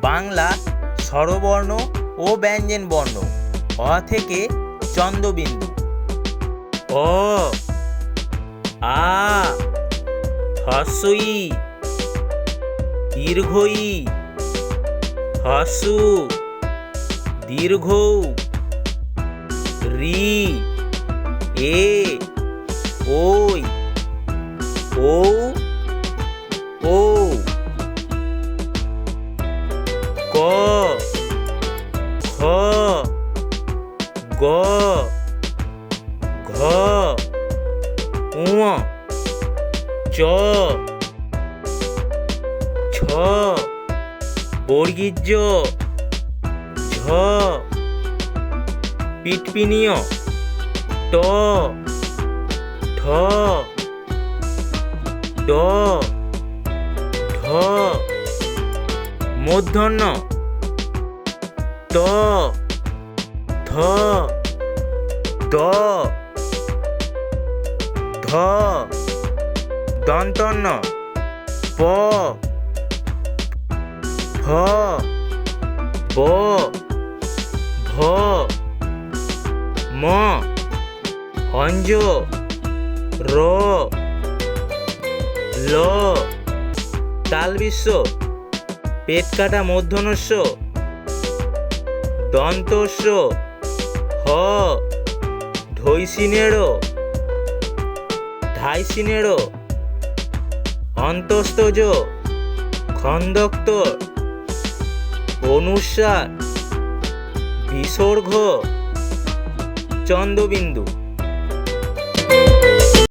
বাংলা, স্বরবর্ণ ও ব্যঞ্জন বর্ণ অ থেকে চন্দ্রবিন্দু। অ, আ, হস্যই। দীর্ঘই। হসু দীর্ঘ রি। এ ওই ও গ। ঘ। উঁ চ। ছ বর্গীজ ঝ। পিটপিনীয়। ট। ঠ। ড। ঢ মূর্ধন্য ত। থ দ, ধ, দন্তন্য, প ফ ব, ভ, ম অঞ্জ র, ল তালবিশ্ব পেট কাটা মূর্ধনস্য দন্তস্য হ ঢৈসিনেড় ঢাইসিনেড় অন্তস্তজ খন্দক্তর অনুসার বিসর্গ চন্দ্রবিন্দু।